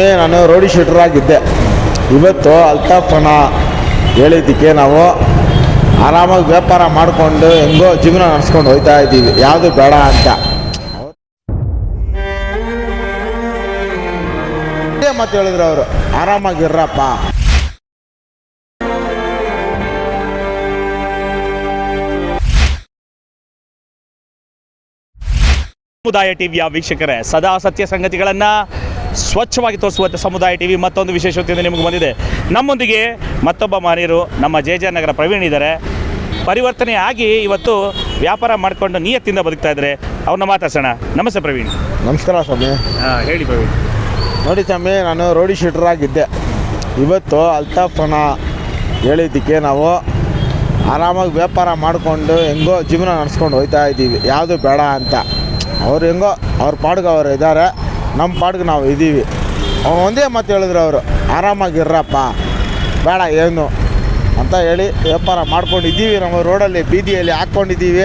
ಸ್ವಾಮಿ ನಾನು ರೋಡಿ ಶೂಟರ್ ಆಗಿದ್ದೆ. ಇವತ್ತು ಅಲ್ತಾಫನ ಹೇಳಿದ್ದಕ್ಕೆ ನಾವು ಆರಾಮಾಗಿ ವ್ಯಾಪಾರ ಮಾಡಿಕೊಂಡು ಹೆಂಗೋ ಜೀವನ ನಡೆಸ್ಕೊಂಡು ಹೋಗ್ತಾ ಇದ್ದೀವಿ. ಯಾವುದು ಬೇಡ ಅಂತ. ಮತ್ತೆ ಮಾತು ಹೇಳಿದ್ರು ಅವರು ಆರಾಮಾಗಿರ್ರಪ್ಪ ಸಮುದಾಯ ಟಿವಿಯ ವೀಕ್ಷಕರೇ, ಸದಾ ಸತ್ಯ ಸಂಗತಿಗಳನ್ನು ಸ್ವಚ್ಛವಾಗಿ ತೋರಿಸುವಂಥ ಸಮುದಾಯ ಟಿವಿ ಮತ್ತೊಂದು ವಿಶೇಷತೆಯಿಂದ ನಿಮಗೆ ಬಂದಿದೆ. ನಮ್ಮೊಂದಿಗೆ ಮತ್ತೊಬ್ಬ ಮಾನೀಯರು ನಮ್ಮ ಜೆ ಜೆ ನಗರ ಪ್ರವೀಣ್ ಇದ್ದಾರೆ. ಪರಿವರ್ತನೆ ಆಗಿ ಇವತ್ತು ವ್ಯಾಪಾರ ಮಾಡಿಕೊಂಡು ನಿಯತ್ತಿಂದ ಬದುಕ್ತಾ ಇದ್ದಾರೆ. ಅವ್ರನ್ನ ಮಾತಾಡ್ಸೋಣ. ನಮಸ್ತೆ ಪ್ರವೀಣ್. ನಮಸ್ಕಾರ ಸ್ವಾಮಿ. ಹಾಂ ಹೇಳಿ ಪ್ರವೀಣ್. ನೋಡಿ ಸ್ವಾಮಿ ನಾನು ರೋಡಿ ಶೂಟರ್ ಆಗಿದ್ದೆ. ಇವತ್ತು ಅಲ್ತಾಫನ ಹೇಳಿದ್ದಕ್ಕೆ ನಾವು ಆರಾಮಾಗಿ ವ್ಯಾಪಾರ ಮಾಡಿಕೊಂಡು ಹೆಂಗೋ ಜೀವನ ನಡೆಸ್ಕೊಂಡು ಹೋಗ್ತಾ ಇದ್ದೀವಿ. ಯಾವುದು ಬೇಡ ಅಂತ. ಅವ್ರು ಹೆಂಗೋ ಅವ್ರ ಪಾಡ್ಗೆ ಅವ್ರು ಇದ್ದಾರೆ. ನಮ್ಮ ಪಾಡ್ಗೆ ನಾವು ಇದ್ದೀವಿ ಅವ್ನು ಒಂದೇ ಮಾತು ಹೇಳಿದ್ರು ಅವರು, ಆರಾಮಾಗಿರ್ರಪ್ಪ, ಬೇಡ, ಏನು? ಅಂತ ಹೇಳಿ ವ್ಯಾಪಾರ ಮಾಡ್ಕೊಂಡಿದ್ದೀವಿ ನಮ್ಮ ರೋಡಲ್ಲಿ ಬೀದಿಯಲ್ಲಿ ಹಾಕ್ಕೊಂಡಿದ್ದೀವಿ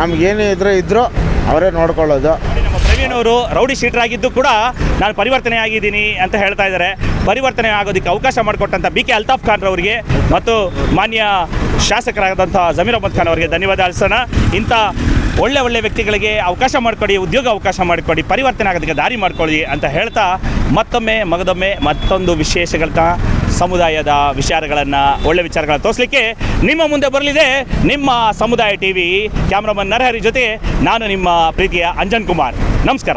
ನಮಗೇನು ಇದ್ರೂ ಇದ್ದರೂ ಅವರೇ ನೋಡ್ಕೊಳ್ಳೋದು. ಪ್ರವೀಣ್ ಅವರು ರೌಡಿ ಶೀಟರ್ ಆಗಿದ್ದು ಕೂಡ ನಾನು ಪರಿವರ್ತನೆ ಆಗಿದ್ದೀನಿ ಅಂತ ಹೇಳ್ತಾ ಇದ್ದಾರೆ. ಪರಿವರ್ತನೆ ಆಗೋದಕ್ಕೆ ಅವಕಾಶ ಮಾಡಿಕೊಟ್ಟಂಥ ಬಿ ಕೆ ಅಲ್ತಾಫ್ ಖಾನ್ ರವರಿಗೆ ಮತ್ತು ಮಾನ್ಯ ಶಾಸಕರಾದಂಥ ಜಮೀರ್ ಅಹಮದ್ ಖಾನ್ ಅವರಿಗೆ ಧನ್ಯವಾದ ಅಲ್ಸೋಣ ಇಂಥ ಒಳ್ಳೆ ಒಳ್ಳೆ ವ್ಯಕ್ತಿಗಳಿಗೆ ಅವಕಾಶ ಮಾಡಿಕೊಡಿ, ಉದ್ಯೋಗ ಅವಕಾಶ ಮಾಡಿಕೊಡಿ, ಪರಿವರ್ತನೆ ಆಗೋದಕ್ಕೆ ದಾರಿ ಮಾಡಿಕೊಳ್ಳಿ ಅಂತ ಹೇಳ್ತಾ ಮತ್ತೊಮ್ಮೆ ಮಗದೊಮ್ಮೆ ಮತ್ತೊಂದು ವಿಶೇಷಗಳನ್ನ ಸಮುದಾಯದ ವಿಚಾರಗಳನ್ನು, ಒಳ್ಳೆ ವಿಚಾರಗಳನ್ನು ತೋರಿಸಲಿಕ್ಕೆ ನಿಮ್ಮ ಮುಂದೆ ಬರಲಿದೆ ನಿಮ್ಮ ಸಮುದಾಯ ಟಿ ವಿ ಕ್ಯಾಮ್ರಾಮನ್ ನರಹರಿ ಜೊತೆ ನಾನು ನಿಮ್ಮ ಪ್ರೀತಿಯ ಅಂಜನ್ ಕುಮಾರ್. ನಮಸ್ಕಾರ.